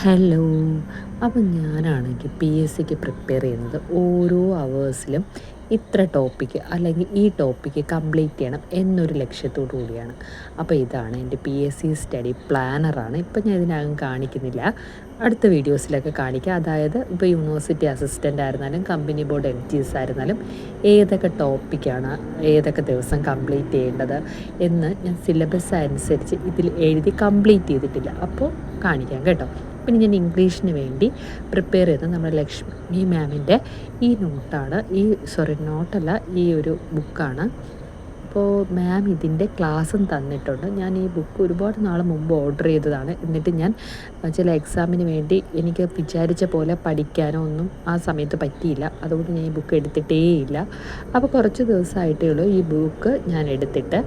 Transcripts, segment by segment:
Hello. അപ്പം ഞാനാണെങ്കിൽ P S സിക്ക് പ്രിപ്പയർ ചെയ്യുന്നത് ഓരോ അവേഴ്സിലും ഇത്ര ടോപ്പിക്ക് അല്ലെങ്കിൽ ഈ ടോപ്പിക്ക് കംപ്ലീറ്റ് ചെയ്യണം എന്നൊരു ലക്ഷ്യത്തോടു കൂടിയാണ്. അപ്പോൾ ഇതാണ് എന്റെ പി എസ് സി സ്റ്റഡി പ്ലാനറാണ് ഇപ്പം ഞാൻ ഇതിനകം കാണിക്കുന്നില്ല. അടുത്ത വീഡിയോസിലൊക്കെ കാണിക്കുക അതായത് ഇപ്പോൾ യൂണിവേഴ്സിറ്റി അസിസ്റ്റന്റ് ആയിരുന്നാലും company board M T S ആയിരുന്നാലും ഏതൊക്കെ ടോപ്പിക്കാണ് ഏതൊക്കെ ദിവസം കംപ്ലീറ്റ് ചെയ്യേണ്ടത് എന്ന് ഞാൻ സിലബസ് അനുസരിച്ച് ഇതിൽ എഴുതി കംപ്ലീറ്റ് ചെയ്തിട്ടില്ല. അപ്പോൾ കാണിക്കാം കേട്ടോ. പിന്നെ ഞാൻ ഇംഗ്ലീഷിന് വേണ്ടി പ്രിപ്പയർ ചെയ്ത നമ്മുടെ ലക്ഷ്മി മാമിന്റെ ഈ നോട്ടാണ് ഈ സോറി നോട്ടല്ല ഈ ഒരു ബുക്കാണ് അപ്പോൾ മാം ഇതിന്റെ ക്ലാസ്സും തന്നിട്ടുണ്ട്. ഞാൻ ഈ ബുക്ക് ഒരുപാട് നാൾ മുമ്പ് ഓർഡർ ചെയ്തതാണ്. എന്നിട്ട് ഞാൻ ചില എക്സാമിന് വേണ്ടി എനിക്ക് വിചാരിച്ച പോലെ പഠിക്കാനോ ഒന്നും ആ സമയത്ത് പറ്റിയില്ല. അതുകൊണ്ട് ഞാൻ ഈ ബുക്ക് എടുത്തിട്ടേ ഇല്ല അപ്പോൾ കുറച്ച് ദിവസമായിട്ടേ ഉള്ളൂ ഈ ബുക്ക് ഞാൻ എടുത്തിട്ട്.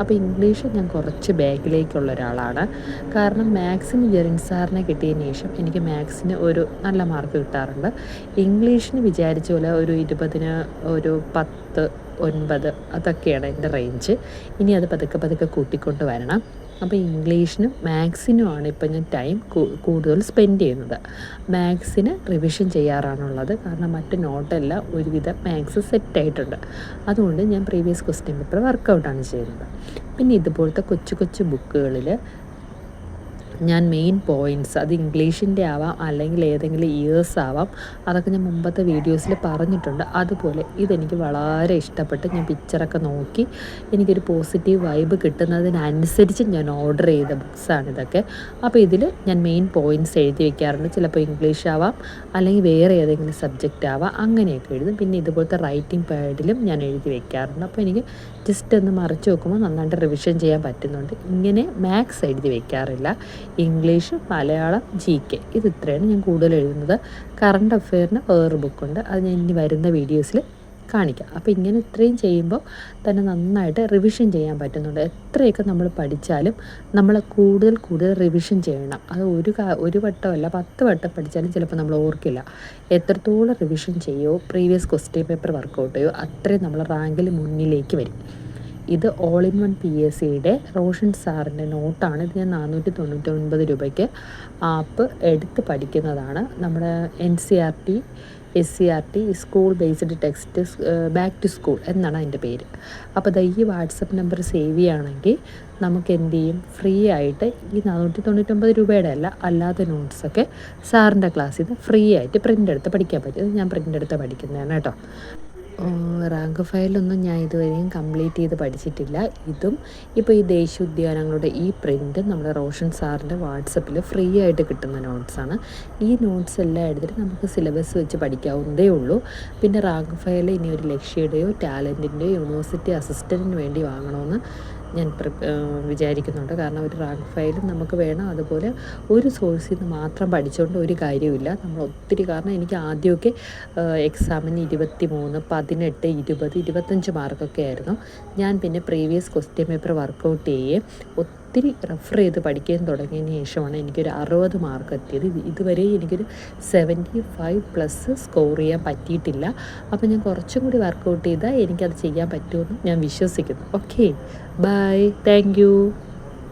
അപ്പോൾ ഇംഗ്ലീഷ് ഞാൻ കുറച്ച് ബാക്കിലേക്കുള്ള ഒരാളാണ്. കാരണം മാത്സിന് ജെറിൻ സാറിനെ കിട്ടിയതിന് ശേഷം എനിക്ക് മാത്സിന് ഒരു നല്ല മാർക്ക് കിട്ടാറുണ്ട്. ഇംഗ്ലീഷിന് വിചാരിച്ച പോലെ ഒരു ഇരുപതിന് ഒരു പത്ത് ഒൻപത്. അതൊക്കെയാണ് എന്റെ റേഞ്ച് ഇനി അത് പതുക്കെ പതുക്കെ കൂട്ടിക്കൊണ്ട് വരണം. അപ്പോൾ ഇംഗ്ലീഷിനും മാത്സിനുമാണ് ഇപ്പം ഞാൻ ടൈം കൂടുതൽ സ്പെൻഡ് ചെയ്യുന്നത്. മാത്സിന് റിവിഷൻ ചെയ്യാറാണുള്ളത്. കാരണം മറ്റ് നോട്ടെല്ലാം ഒരുവിധം മാത്സ് സെറ്റായിട്ടുണ്ട് അതുകൊണ്ട് ഞാൻ പ്രീവിയസ് ക്വസ്റ്റ്യൻ പേപ്പർ വർക്കൗട്ടാണ് ചെയ്യുന്നത്. പിന്നെ ഇതുപോലത്തെ കൊച്ചു കൊച്ചു ബുക്കുകളിൽ ഞാൻ മെയിൻ പോയിന്റ്സ് അത് ഇംഗ്ലീഷിന്റെ ആവാം അല്ലെങ്കിൽ ഏതെങ്കിലും ഇയേഴ്സ് ആവാം. അതൊക്കെ ഞാൻ മുമ്പത്തെ വീഡിയോസിൽ പറഞ്ഞിട്ടുണ്ട്. അതുപോലെ ഇതെനിക്ക് വളരെ ഇഷ്ടപ്പെട്ട്. ഞാൻ പിക്ചറൊക്കെ നോക്കി എനിക്കൊരു പോസിറ്റീവ് വൈബ് കിട്ടുന്നതിനനുസരിച്ച് ഞാൻ ഓർഡർ ചെയ്ത ബുക്സാണ് ഇതൊക്കെ. അപ്പോൾ ഇതിൽ ഞാൻ മെയിൻ പോയിന്റ്സ് എഴുതി വയ്ക്കാറുണ്ട് ചിലപ്പോൾ ഇംഗ്ലീഷ് ആവാം അല്ലെങ്കിൽ വേറെ ഏതെങ്കിലും സബ്ജക്റ്റ് ആവാം അങ്ങനെയൊക്കെ എഴുതും. പിന്നെ ഇതുപോലത്തെ റൈറ്റിംഗ് പാഡിലും ഞാൻ എഴുതി വയ്ക്കാറുണ്ട് അപ്പോൾ എനിക്ക് ജസ്റ്റ് ഒന്ന് മറിച്ച് നോക്കുമ്പോൾ നന്നായിട്ട് റിവിഷൻ ചെയ്യാൻ പറ്റുന്നുണ്ട്. ഇങ്ങനെ മാത്സ് എഴുതി വെക്കാറില്ല. ഇംഗ്ലീഷ് മലയാളം ജി കെ ഇത് ഇത്രയാണ് ഞാൻ കൂടുതൽ എഴുതുന്നത്. കറണ്ട് അഫെയറിന് വേറൊരു ബുക്കുണ്ട് അത് ഞാൻ ഇനി വരുന്ന വീഡിയോസിൽ കാണിക്കാം. അപ്പോൾ ഇങ്ങനെ ഇത്രയും ചെയ്യുമ്പോൾ തന്നെ നന്നായിട്ട് റിവിഷൻ ചെയ്യാൻ പറ്റുന്നുണ്ട്. എത്രയൊക്കെ നമ്മൾ പഠിച്ചാലും നമ്മൾ കൂടുതൽ കൂടുതൽ റിവിഷൻ ചെയ്യണം. അത് ഒരു ഒരു വട്ടമല്ല പത്ത് വട്ടം പഠിച്ചാലും ചിലപ്പോൾ നമ്മൾ ഓർക്കില്ല. എത്രത്തോളം റിവിഷൻ ചെയ്യുമോ പ്രീവിയസ് ക്വസ്റ്റ്യൻ പേപ്പർ വർക്കൗട്ട് ചെയ്യുമോ അത്രയും നമ്മൾ റാങ്കിൽ മുന്നിലേക്ക് വരും. ഇത് all in one P S സിയുടെ റോഷൻ സാറിന്റെ നോട്ടാണ്. ഇത് ഞാൻ നാനൂറ്റി തൊണ്ണൂറ്റി ഒൻപത് രൂപയ്ക്ക് ആപ്പ് എടുത്ത് പഠിക്കുന്നതാണ്. നമ്മുടെ N C R T S C R T school based text back to school എന്നാണ് അതിന്റെ പേര്. അപ്പോൾ ഈ വാട്സപ്പ് നമ്പർ സേവ് ചെയ്യുകയാണെങ്കിൽ നമുക്ക് എന്ത് ചെയ്യും? ഫ്രീ ആയിട്ട് ഈ നാനൂറ്റി തൊണ്ണൂറ്റൊമ്പത് രൂപയുടെ അല്ല അല്ലാത്ത നോട്ട്സൊക്കെ സാറിന്റെ ക്ലാസ്സിൽ നിന്ന് ഫ്രീ ആയിട്ട് പ്രിന്റ് എടുത്ത് പഠിക്കാൻ പറ്റും. ഞാൻ പ്രിന്റ് എടുത്ത് പഠിക്കുന്നതാണ് കേട്ടോ. റാങ്ക് ഫയലൊന്നും ഞാൻ ഇതുവരെയും കംപ്ലീറ്റ് ചെയ്ത് പഠിച്ചിട്ടില്ല. ഇതും ഇപ്പോൾ ഈ ദേശീയ ഉദ്യാനങ്ങളുടെ ഈ പ്രിന്റ് നമ്മുടെ റോഷൻ സാറിന്റെ വാട്സപ്പിൽ ഫ്രീ ആയിട്ട് കിട്ടുന്ന നോട്ട്സാണ് ഈ നോട്ട്സ് എല്ലാം എടുത്തിട്ട് നമുക്ക് സിലബസ് വെച്ച് പഠിക്കാവുന്നതേ ഉള്ളൂ. പിന്നെ റാങ്ക് ഫയൽ ഇനി ഒരു ലക്ഷ്യയുടെയോ ടാലന്റിന്റെയോ യൂണിവേഴ്സിറ്റി അസിസ്റ്റന്റിന് വേണ്ടി വാങ്ങണമെന്ന് ഞാൻ വിചാരിക്കുന്നുണ്ട്. കാരണം ഒരു റാങ്ക് ഫയലും നമുക്ക് വേണം. അതുപോലെ ഒരു സോഴ്സിൽ നിന്ന് മാത്രം പഠിച്ചുകൊണ്ട് ഒരു കാര്യമില്ല നമ്മൾ ഒത്തിരി കാരണം എനിക്ക് ആദ്യമൊക്കെ എക്സാമിന് ഇരുപത്തി മൂന്ന് പതിനെട്ട് ഇരുപത് ഇരുപത്തഞ്ച് മാർക്കൊക്കെ ആയിരുന്നു. ഞാൻ പിന്നെ പ്രീവിയസ് ക്വസ്റ്റ്യൻ പേപ്പർ വർക്കൗട്ട് ചെയ്യുകയും ഒത്തിരി റെഫർ ചെയ്ത് പഠിക്കാൻ തുടങ്ങിയതിന് ശേഷമാണ് എനിക്കൊരു അറുപത് മാർക്ക് എത്തിയത്. ഇതുവരെ എനിക്കൊരു സെവന്റി ഫൈവ് പ്ലസ് സ്കോർ ചെയ്യാൻ പറ്റിയിട്ടില്ല. അപ്പോൾ ഞാൻ കുറച്ചും കൂടി വർക്കൗട്ട് ചെയ്താൽ എനിക്കത് ചെയ്യാൻ പറ്റുമെന്ന് ഞാൻ വിശ്വസിക്കുന്നു. Okay bye thank